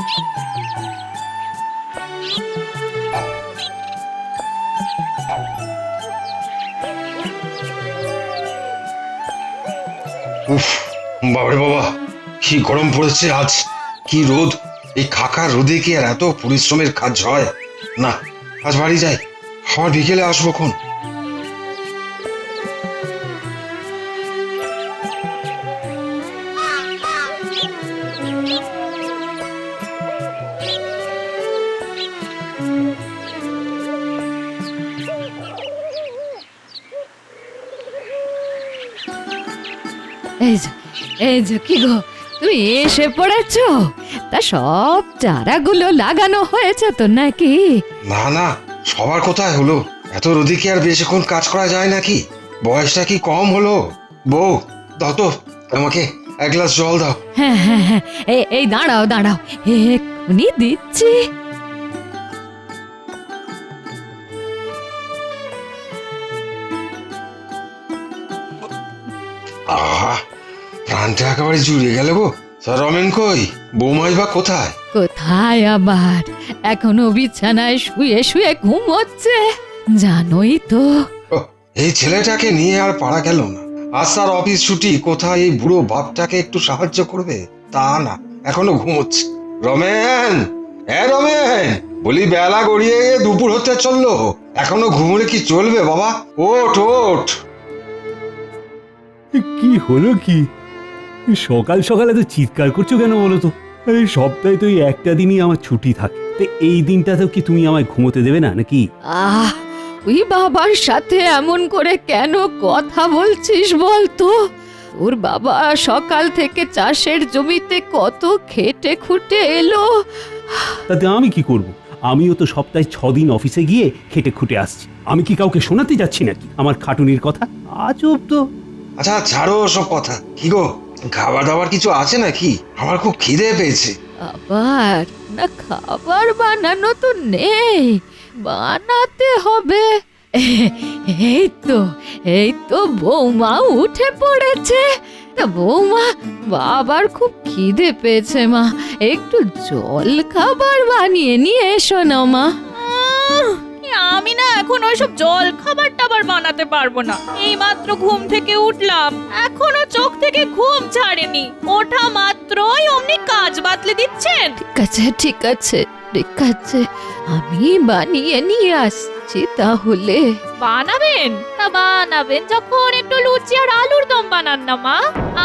উফ, বাবারে বাবা, কি গরম পড়েছে আজ, কি রোদ। এই খাকা রোদে কি আর এত পরিশ্রমের কাজ হয়? না, আজ বাড়ি যাই, আবার বিকেলে আসব কোন এই যে এই যে কি গো তুমি এসে পড়েছো? তা সব চারাগুলো লাগানো হয়েছে তো নাকি? না না সবার কোথায় হলো? এত রোদে কি আর বেশিক্ষণ কাজ করা যায় নাকি? বয়সটা কি কম হলো? বউ দাও তো আমাকে এক গ্লাস জল দাও। হ্যাঁ হ্যাঁ হ্যাঁ এই এই দাঁড়াও দাঁড়াও এক্ষুনি দিচ্ছি। প্রাণটা একেবারে জুড়ে গেল গো। তা রমেন কই? বৌমাই বা কোথায়? কোথায় আবার? এখনও বিছানায় শুয়ে শুয়ে ঘুমোচ্ছে। জানোই তো। এই ছেলেটাকে নিয়ে আর পারা গেল না। আজ তার অফিস ছুটি কোথায় এই বুড়ো বাপটাকে একটু সাহায্য করবে? তা না এখনও ঘুমোচ্ছে। রমেন! হ্যাঁ রমেন! বলি বেলা গড়িয়ে দুপুর হতে চলল। এখনও ঘুমোলে কি চলবে বাবা? ওঠ ওঠ! কি হলো কি? সকাল সকালে তো চিৎকার করছ কেন বলো তো? এই সপ্তাহে তো এই একটা দিনই আমার ছুটি থাকে। তো এই দিনটাতেও কি তুমি আমায় ঘুমোতে দেবে না নাকি? আহ তুই বাবার সাথে এমন করে কেন কথা বলছিস বলতো ওর বাবা সকাল থেকে চাষের জমিতে কত খেটে খুটে এলো। তাতে আমি কি করব? আমিও তো সপ্তাহে ছ দিন অফিসে গিয়ে খেটে খুঁটে আসছি। আমি কি কাউকে শোনাতে যাচ্ছি নাকি? আমার খাটুনির কথা? আজব তো। আচ্ছা ছাড়ো সব কথা। কি গো? খাবার দাবার কিছু আছে নাকি? আমার খুব খিদে পেয়েছে। আবার না খাবার বানানো তো নেই। বানাতে হবে। এই তো এই তো বৌমা উঠে পড়েছে। তা বৌমা বাবার খুব খিদে পেয়েছে মা। একটু জল খাবার বানিয়ে নিয়ে এসো না মা। আমি না এখন ওইসব জল খাবার টাবার বানাতে পারব না। এই মাত্র ঘুম থেকে উঠলাম। এখনও চোখ থেকে ছাড়েনি। ওঠা মাত্রই অমনি কাজ বাতলে দিচ্ছেন। ঠিক আছে ঠিক আছে ঠিক আছে। আমি বানিয়ে নিয়ে আসছি তাহলে। বানাবেন? তা বানাবেন যখন একটু লুচি আর আলুর দম বানান না মা।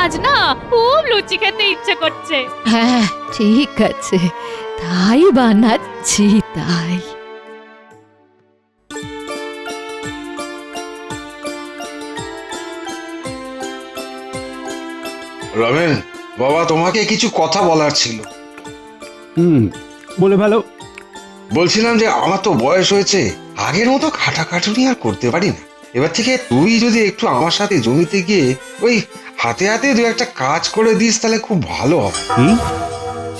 আজ না খুব লুচি খেতে ইচ্ছে করছে। হ্যাঁ ঠিক আছে। তাই বানাচ্ছি তাই। রমেন বাবা তোমাকে কিছু কথা বলার ছিল। হুম বলে ভালো। বলছিলাম যে আমার তো বয়স হয়েছে আগের মতো খাটাখাটুনি আর করতে পারি না। এবার থেকে তুই যদি একটু আমার সাথে জমিতে গিয়ে ওই হাতে হাতে দু একটা কাজ করে দিস তাহলে খুব ভালো হবে।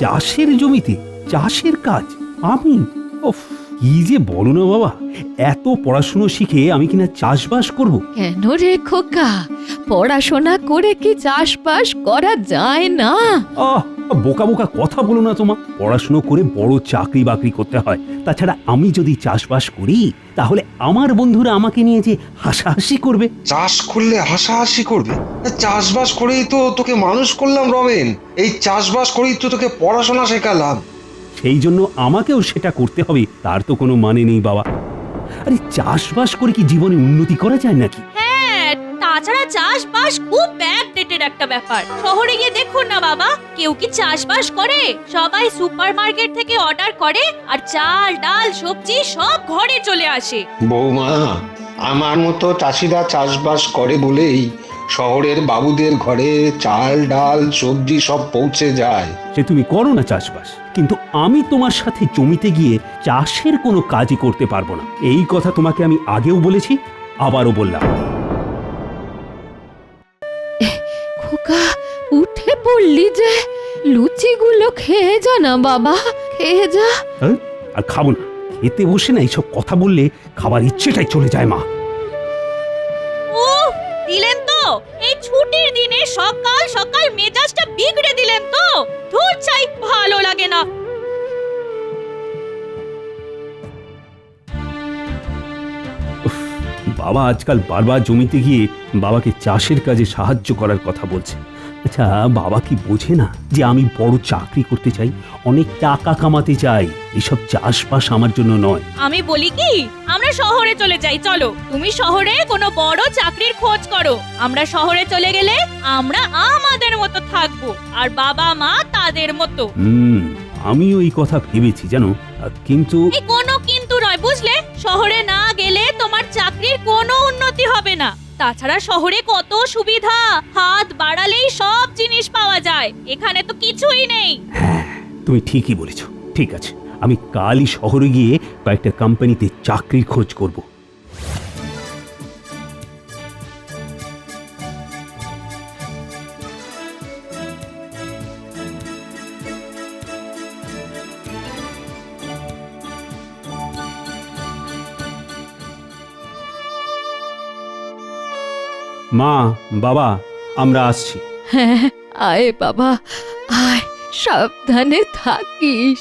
চাষের জমিতে চাষের কাজ আমি? ওফ কি যে বলো না বাবা? এত পড়াশুনো শিখে আমি কিনা চাষবাস করব? কেন রে খোকা? পড়াশোনা করে কি চাষবাস করা যায় না? আহ বোকা বোকা কথা বলো না তোমার পড়াশুনো করে বড় চাকরি বাকরি করতে হয়। তাছাড়া আমি যদি চাষবাস করি তাহলে আমার বন্ধুরা আমাকে নিয়ে যে হাসাহাসি করবে। চাষ করলে হাসাহাসি করবে? চাষবাস করেই তো তোকে মানুষ করলাম রমেন। এই চাষবাস করেই তো তোকে পড়াশোনা শেখালাম। সেই জন্য আমাকেও সেটা করতে হবে। তার তো কোনো মানে নেই বাবা। আরে চাষবাস করে কি জীবনে উন্নতি করা যায় নাকি? হ্যাঁ তাছাড়া চাষবাস খুব ব্যাকডেটেড একটা ব্যাপার। শহরে গিয়ে দেখুন না বাবা। কেউ কি চাষবাস করে? সবাই সুপারমার্কেট থেকে অর্ডার করে আর চাল ডাল সবজি সব ঘরে চলে আসে। বৌমা আমার মতো চাষিরা চাষবাস করে বলেই শহরের বাবুদের ঘরে চাল ডাল সবজি সব পৌঁছে যায়। সে তুমি করো না চাষবাস কিন্তু আমি তোমার সাথে জমিতে গিয়ে চাষের কোনো কাজই করতে পারব না। এই কথা তোমাকে আমি আগেও বলেছি আবারও বললাম। খোকা উঠে পড়লি যে লুচিগুলো খেয়ে যা না বাবা খেয়ে যা। হ্যাঁ? আর খাব না খেতে বসে না এইসব কথা বললে খাবার ইচ্ছেটাই চলে যায় মা। ও দিলেন সকাল সকাল মেজাজটা বিগড়ে দিলেন তো। ধুর চাই ভালো লাগে না। বাবা আজকাল বারবার জমিতে গিয়ে বাবাকে চাষের কাজে সাহায্য করার কথা বলছে। আচ্ছা বাবা কি বোঝে না যে আমি বড় চাকরি করতে চাই? অনেক টাকা কামাতে চাই। এসব চাষবাস আমার জন্য নয়। আমি বলি কি আমরা শহরে চলে যাই চলো। তুমি শহরে কোনো বড় চাকরির খোঁজ করো। আমরা শহরে চলে গেলে আমরা আমাদের মতো থাকব আর বাবা মা তাদের মতো। হুম আমিও এই কথা ভেবেছি জানো? কিন্তু এই কোনো কিন্তু নয় বুঝলে? শহরে না গেলে তোমার চাকরির কোনো উন্নতি হবে না। তাছাড়া শহরে কত সুবিধা হাত বাড়ালেই সব জিনিস পাওয়া যায়। এখানে তো কিছুই নেই। তুমি ঠিকই বলেছ। ঠিক আছে, আমি কালই শহরে গিয়ে কয়েকটা কোম্পানিতে চাকরির খোঁজ করব। মা, বাবা, আমরা আসছি। হ্যাঁ আয় বাবা, আয়। সাবধানে থাকিস।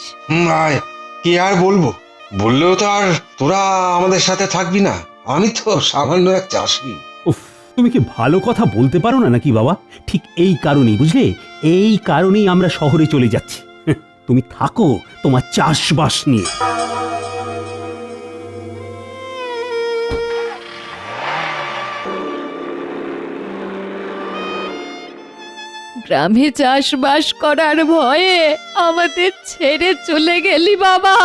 কি আর বলব? বললেও তো আর তোরা আমাদের সাথে থাকবি না। আমি তো সামান্য এক চাষি। উফ তুমি কি ভালো কথা বলতে পারো না নাকি বাবা? ঠিক এই কারণেই বুঝলে? এই কারণেই আমরা শহরে চলে যাচ্ছি। তুমি থাকো তোমার চাষবাস নিয়ে। গ্রামে চাষবাস করার ভয়ে আমাদের ছেড়ে চলে গেলি বাবা,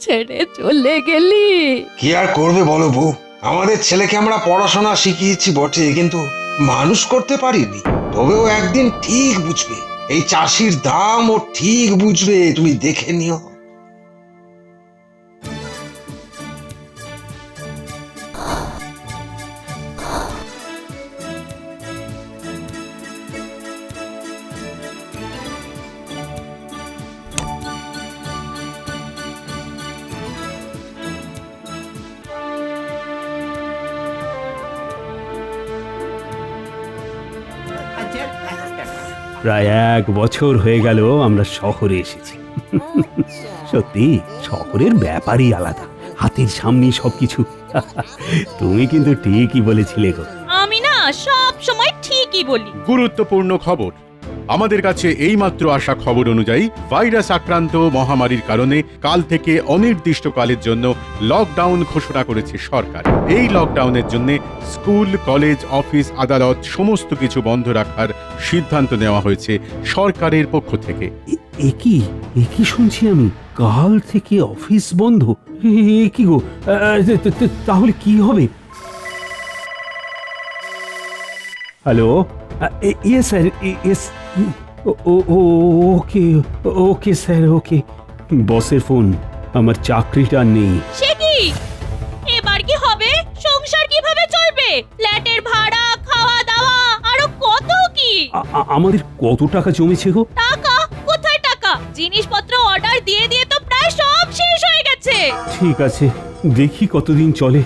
ছেড়ে চলে গেলি। কি আর করবে বলো বউ? আমাদের ছেলেকে আমরা পড়াশোনা শিখিয়েছি বটে, কিন্তু মানুষ করতে পারিনি। তবেও একদিন ঠিক বুঝবে। এই চাষির দাম ও ঠিক বুঝবে, তুমি দেখে নিও। প্রায় এক বছর হয়ে গেল আমরা শহরে এসেছি। সত্যি শহরের ব্যাপারই আলাদা। হাতের সামনে সবকিছু। তুমি কিন্তু ঠিকই বলেছিলে গো। আমি না সব সময় ঠিকই বলি। গুরুত্বপূর্ণ খবর। আমাদের কাছে এইমাত্র আসা খবর অনুযায়ী ভাইরাস আক্রান্ত মহামারীর কারণে কাল থেকে অনির্দিষ্টকালের জন্য লকডাউন ঘোষণা করেছে সরকার। এই লকডাউনের জন্য স্কুল, কলেজ, অফিস, আদালত সমস্ত কিছু বন্ধ রাখার সিদ্ধান্ত নেওয়া হয়েছে সরকারের পক্ষ থেকে। একই এ কি? এ কি শুনছি আমি? কাল থেকে অফিস বন্ধ? কি গো? তাহলে কি হবে? হ্যালো? ইয়ে sir yes okay okay sir okay বসের ফোন আমার চাকরিটা নেই সে কি? এবার কি হবে? সংসার কীভাবে চলবে? ফ্ল্যাটের ভাড়া খাওয়া দাওয়া আরও কত কি? আমাদের কত টাকা জমেছে গো? টাকা? কোথায় টাকা? জিনিসপত্র অর্ডার দিয়ে দিয়ে তো প্রায় সব শেষ হয়ে গেছে। ঠিক আছে দেখি কতদিন চলে।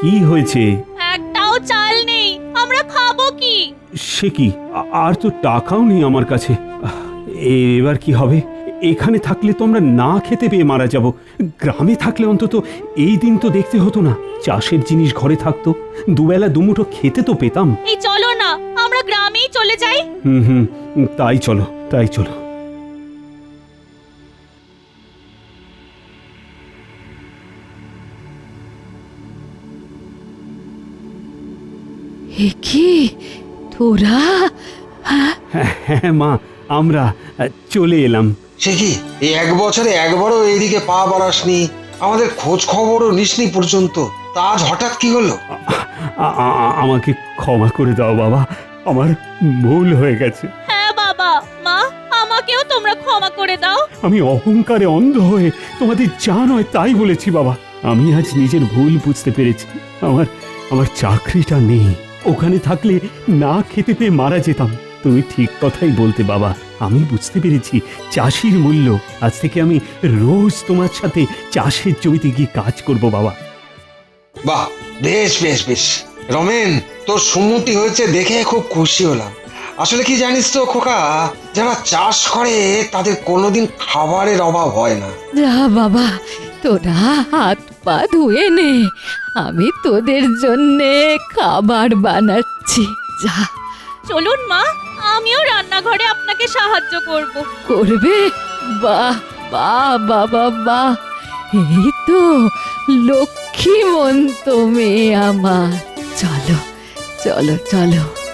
কি হয়েছে? একটাও চাল নেই আমরা খাব কি? সে কি? আ- আর তো টাকাও নেই আমার কাছে। আহ, এ- এবার কি হবে? এখানে থাকলে তো আমরা না খেতে পেয়ে মারা যাব। গ্রামে থাকলে অন্তত এই দিন তো দেখতে হতো না। চাষের জিনিস ঘরে থাকতো। দুবেলা দুমুঠো খেতে তো পেতাম। এই চলো না আমরা গ্রামেই চলে যাই। হুম হুম তাই চলো তাই চলো। এ কি? তোরা? হ্যাঁ? হ্যাঁ মা আমরা চলে এলাম। সে কি? এই এক বছরে একবারও এইদিকে পা বাড়াসনি? আমাদের খোঁজ খবরও নিসনি পর্যন্ত। তা আজ হঠাৎ কি হলো? আমাকে ক্ষমা করে দাও বাবা। আমার ভুল হয়ে গেছে। হ্যাঁ বাবা। মা আমাকেও তোমরা ক্ষমা করে দাও। আমি অহংকারে অন্ধ হয়ে তোমাদের যা নয় তাই বলেছি বাবা। আমি আজ নিজের ভুল বুঝতে পেরেছি। আমার আমার চাকরিটা নেই। ওখানে থাকলে না খেতে পেয়ে মারা যেতাম। তুমি ঠিক কথাই বলতে বাবা। আমি বুঝতে পেরেছি চাষির মূল্য। আজ থেকে আমি রোজ তোমার সাথে চাষের জমিতে গিয়ে কাজ করব বাবা। বাহ বেশ বেশ বেশ। রমেন তোর সম্মতি হয়েছে দেখে খুব খুশি হলাম। আসলে কি জানিস তো খোকা যারা চাষ করে তাদের কোনোদিন খাবারের অভাব হয় না। বাবা তোরা হাত পা ধুয়ে নে। আমি তোদের জন্যে খাবার বানাচ্ছি। যা। চলুন মা আমিও রান্নাঘরে আপনাকে সাহায্য করব। করবে? বাহ বাহ বাবা বাহ। এই তো লক্ষ্মীমন্ত মেয়ে আমার। চলো চলো চলো।